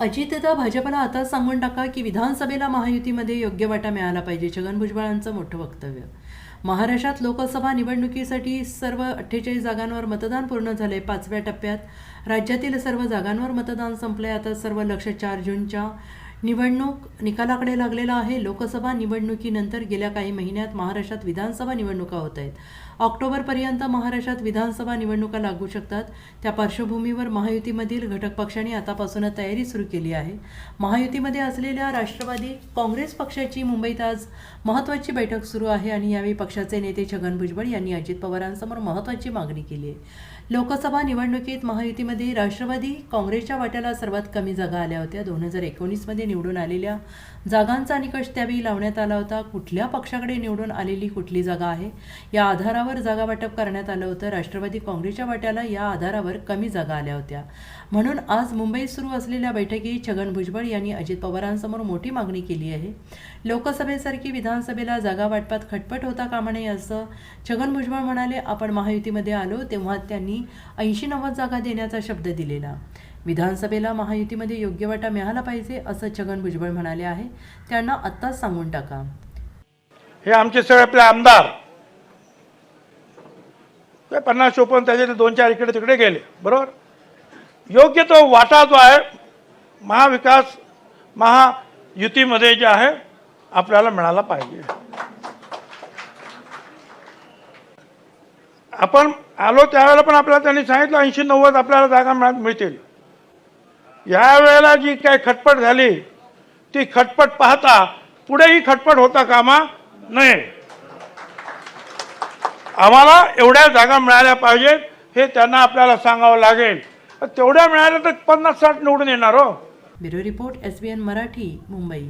अजितदा भाजपला आता सांगून टाका की विधानसभेला महायुतीमध्ये योग्य वाटा मिळाला पाहिजे छगन भुजबळांचं मोठं वक्तव्य. महाराष्ट्रात लोकसभा निवडणुकीसाठी सर्व अठ्ठेचाळीस जागांवर मतदान पूर्ण झाले पाचव्या टप्प्यात. राज्यातील सर्व जागांवर मतदान संपले आता सर्व लक्ष चार जूनच्या निवडणूक निकालाकडे लागलेला आहे. लोकसभा निवडणुकीनंतर गेल्या काही महिन्यात महाराष्ट्रात विधानसभा निवडणुका होत आहेत. ऑक्टोबरपर्यंत महाराष्ट्रात विधानसभा निवडणुका लागू शकतात. त्या पार्श्वभूमीवर महायुतीमधील घटक पक्षांनी आतापासूनच तयारी सुरू केली आहे. महायुतीमध्ये असलेल्या राष्ट्रवादी काँग्रेस पक्षाची मुंबईत आज महत्त्वाची बैठक सुरू आहे आणि यावेळी पक्षाचे नेते छगन भुजबळ यांनी अजित पवारांसमोर महत्त्वाची मागणी केली आहे. लोकसभा निवडणुकीत महायुतीमध्ये राष्ट्रवादी काँग्रेसच्या वाट्याला सर्वात कमी जागा आल्या होत्या. दोन हजार एकोणीसमध्ये निवडून आलेल्या जागांचा निकष त्यावेळी लावण्यात आला होता. कुठल्या पक्षाकडे निवडून आलेली कुठली जागा आहे? या आधारावर जागा वाटप करण्यात आलं होतं. राष्ट्रवादी काँग्रेसच्या वाट्याला या आधारावर कमी जागा आल्या होत्या. म्हणून आज मुंबईत सुरू असलेल्या बैठकीत छगन भुजबळ यांनी अजित पवारांसमोर मोठी मागणी केली आहे. लोकसभेसारखी विधानसभेला जागा वाटपात खटपट होता कामा नये असं छगन भुजबळ म्हणाले. आपण महायुतीमध्ये आलो तेव्हा त्यांनी ऐंशी नव्वद जागा देण्याचा शब्द दिलेला. विधानसभेला महायुतीमध्ये योग्य वाटा मिळाला पाहिजे असं छगन भुजबळ म्हणाले आहे. त्यांना आत्ताच सांगून टाका. हे आमचे सगळे आपले आमदार पन्नास चोपन्न त्याचे दोन चार इकडे तिकडे गेले. बरोबर? योग्य तो वाटा जो आहे महाविकास महायुतीमध्ये जे आहे आपल्याला मिळाला पाहिजे. आपण आलो त्यावेळेला पण आपल्याला त्यांनी सांगितलं ऐंशी नव्वद आपल्याला जागा मिळा मिळतील. या वेळेला जी काही खटपट झाली ती खटपट पाहता पुढेही खटपट होता कामा नये. आम्हाला एवढ्या जागा मिळाल्या पाहिजेत हे त्यांना आपल्याला सांगावं लागेल. तेवढ्या मिळाल्या तर पन्नास साठ निवडून येणार हो. Bureau report S B N Marathi Mumbai.